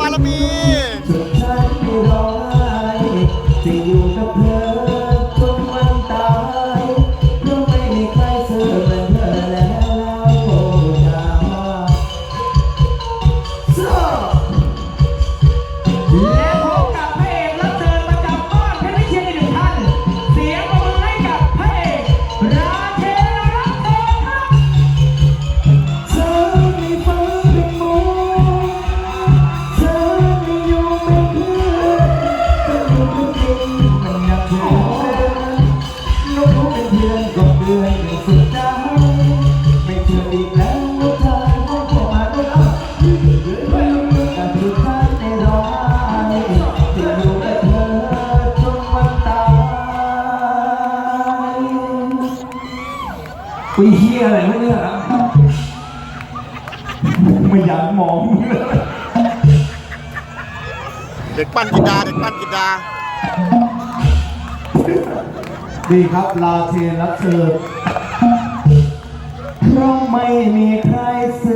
บารมี อุ้ยเฮียอะไรวะเนี่ยไม่อยากมองเด็กปั้นกินดาเด็กปั้นกินดาดีครับลาเทนรับเชิญเพราะไม่มีใครซื่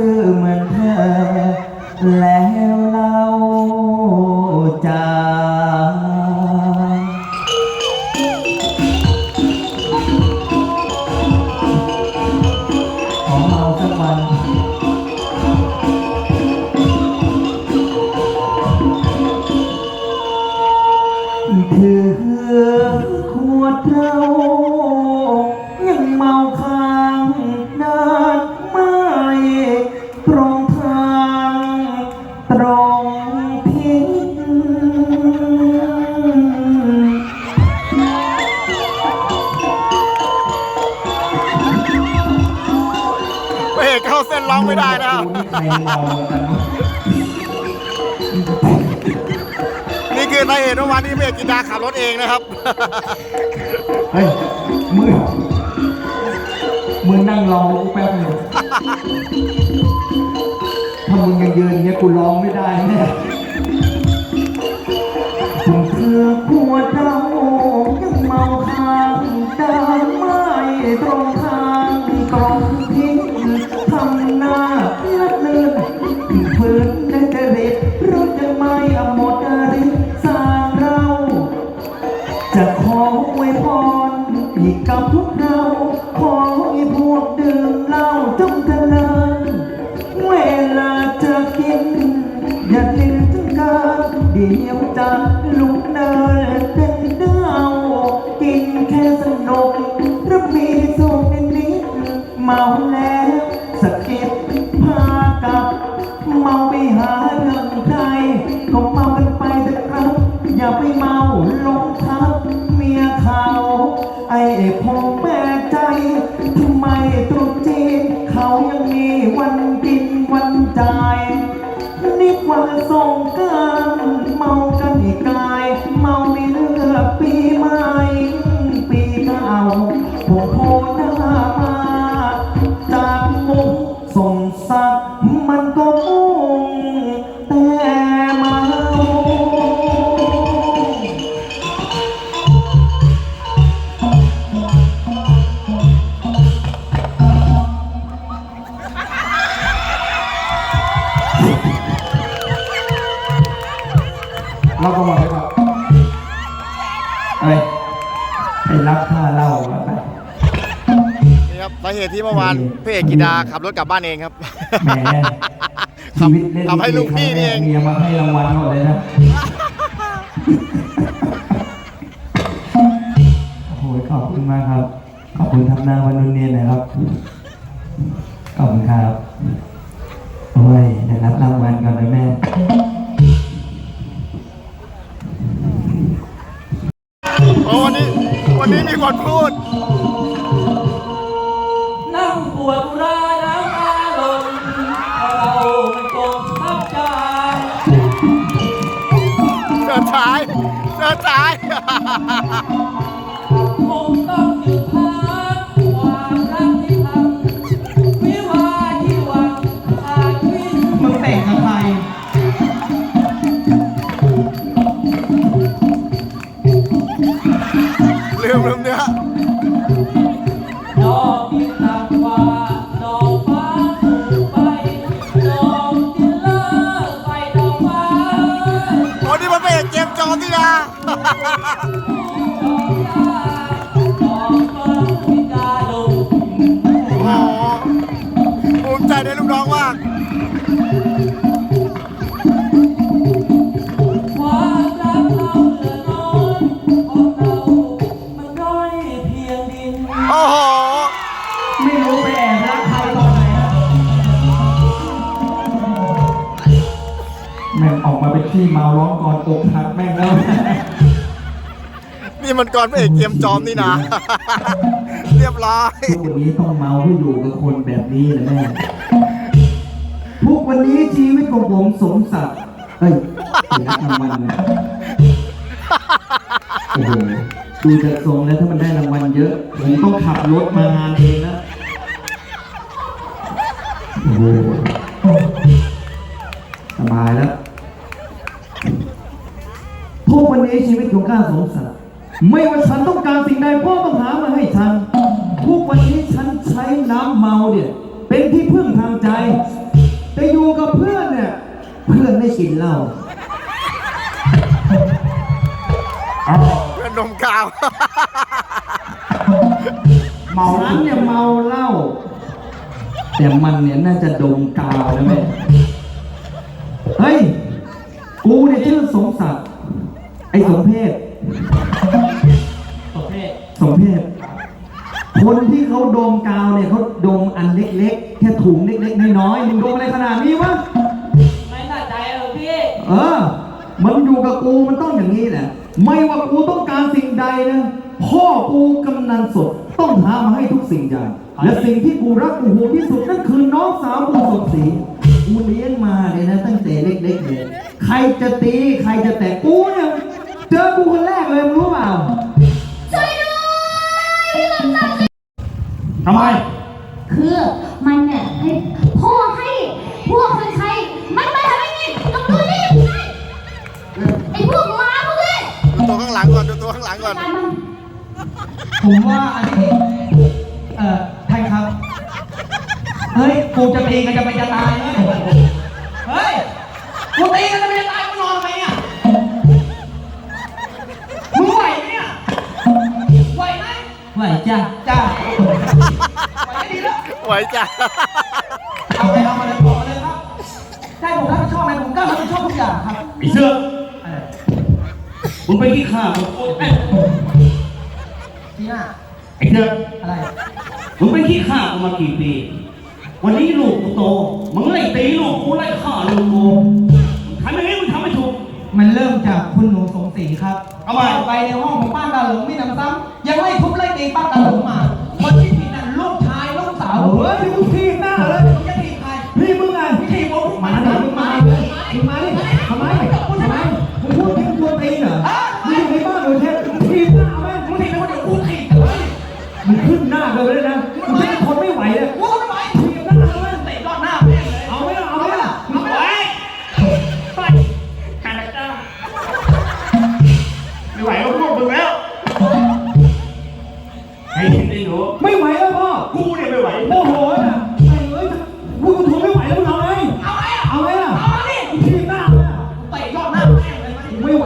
อเห เรายังเมาค้างนานไม่ตรงทางตรงพิษพระเอกเข้าเส้นร้องไม่ได้แล้วใครเมากันะ นี่คือสาเหตุเมื่อวานนี้พระเอกกินดาขับรถเองนะครับ เฮ้ยมือมือนั่งรอกูแป๊บหนึงถ้ามึงยังยืนอย่างเงี้ยกูร้องไม่ได้แน่ จะกินอย่ากินจนเกินเดี๋ยวจะลุกเดินเป็นเดาวกินแค่สนุกรับมีสุขนิดๆเมาแล้ว เหตุที่เมื่อวานพระเอกกินดาขับรถกลับบ้านเองครับแหมชีวิตเล่นทำให้ลูกพี่นี่เองเมียมาให้รางวัลหมดเลยนะ โอ้โหขอบคุณมากครับ ขอบคุณทำหน้าวันนุ่นเนียนนะครับ ขอบคุณครับ โอ้ยเดี๋ยวรับรางวัล ดินฉายเดินฉายคงต้องหยุดพักความรักที่ทำวิวาที่หวังอาจวิ่งมึงแต่งกับใครลืมลืมเนื้อดอกที่ต่ำกว่าดอกฟ้าสูงไปดอกที่เลิกไปดอกฟ้า ที่เมาร้องก่อนอกหักแม่งแล้ว นี่มันก่อนพระเอกเกมจอมนี่นะ เรียบร้อย ทุกวันนี้ต้องเมาเพื่ออยู่กับคนแบบนี้นะแม่ ทุกวันนี้ชีวิตของผมสมศักดิ์เฮ้ยเสียรางวัลนะโอ้โหดูจากทรงแล้วถ้ามันได้รางวัลเยอะ ผมต้องขับรถมางานเองนะโอ้โหสบายแล้วทุ กวันนี้ชีวิตของข้าสมศักดิ์ไม่ว่าฉันต้องการสิ่งใดพ่อต้องหามาให้ฉัน ทุกวันนี้ฉันใช้น้ำเมาเนี่ย เป็นที่พึ่งทางใจ แต่อยู่กับเพื่อนเนี่ย เพื่อนไม่กินเหล้าเพื่อนนมกาวเมาฉันเนี่ยเมาเหล้าแต่มันเนี่ยน่าจะดมกาวนะแม่เฮ้ย กูเนี่ยชื่อสมศักดิ์ ไอ้สมเพศประเภทสมเพศคนที่เขาดมกาวเนี่ยเขาดมอันเล็กๆ แค่ถุงเล็กๆน้อยๆมึงดมอะไรขนาดนี้วะ ไม่สะใจเหรอพี่ เออ มันอยู่กับกูมันต้องอย่างนี้แหละ ไม่ว่ากูต้องการสิ่งใดนะ พ่อกูกำนันสดต้องหามาให้ทุกสิ่งอย่าง และสิ่งที่กูรักกูห่วงที่สุดนั่นคือน้องสาวกูสดศรีกูเลี้ยงมาเลยนะตั้งแต่เล็กๆเลยใครจะตีใครจะแตะกูเนี่ย เจอกูคนแรกเลยมึงรู้เปล่าทำไม คือมันเนี่ยให้พ่อให้พวกคนใช้มันมาทำยังไงต้องดูนี่ยังไงไอ้พวกหมาพวกนี้ดูตัวข้างหลังก่อนดูตัวข้างหลังก่อนการมันผมว่าอันนี้เอ่อท่านครับ เฮ้ย กูจะตีกันจะไปจะตายแล้วเฮ้ย กูตีกันจะ ไหวจ้ะจ้าไหวก็ดีแล้วไหวจ้ะเอาเลยเอามาเลยบอกมาเลยครับใช่ผมรับผิดชอบไหมผมกล้ารับผิดชอบทุกอย่างครับไอ้เสื้ออะไรมึงไปขี้ข้ามึงโอ๊ยเอ้ยที่หน้าไอ้เสื้ออะไรมึงไปขี้ข้ากูมากี่ปี วันนี้ลูกกูโตมึงไล่ตีลูกกูไล่ฆ่าลูกกูมึงทำอย่างนี้มึงทำไม่ถูกมันเริ่มจากคุณหนูสงศรีครับ เอาไปไปในห้องของป้าตาหลงไม่นำซ้ำ ยังไล่ทุบไล่ตีป้าตาหลงมาคนที่ผิดนั่นลูกชายลูกสาวเฮ้ยมึงที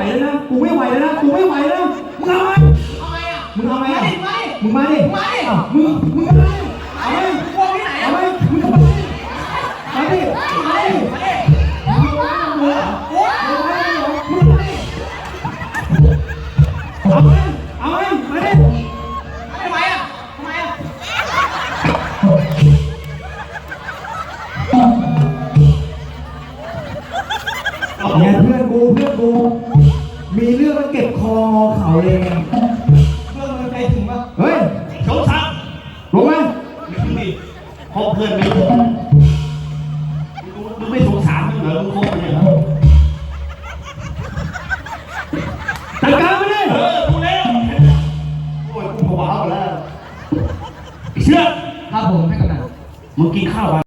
แล้วนะ กูไม่ไหวแล้วนะ กูไม่ไหวแล้วนะมึงเอาไงเอาไงอะมึงเอาไงมาอะดิมาดิมึงมาดิมาดิอ้าวมึง มึงเอาไเพื่อนไม่ถู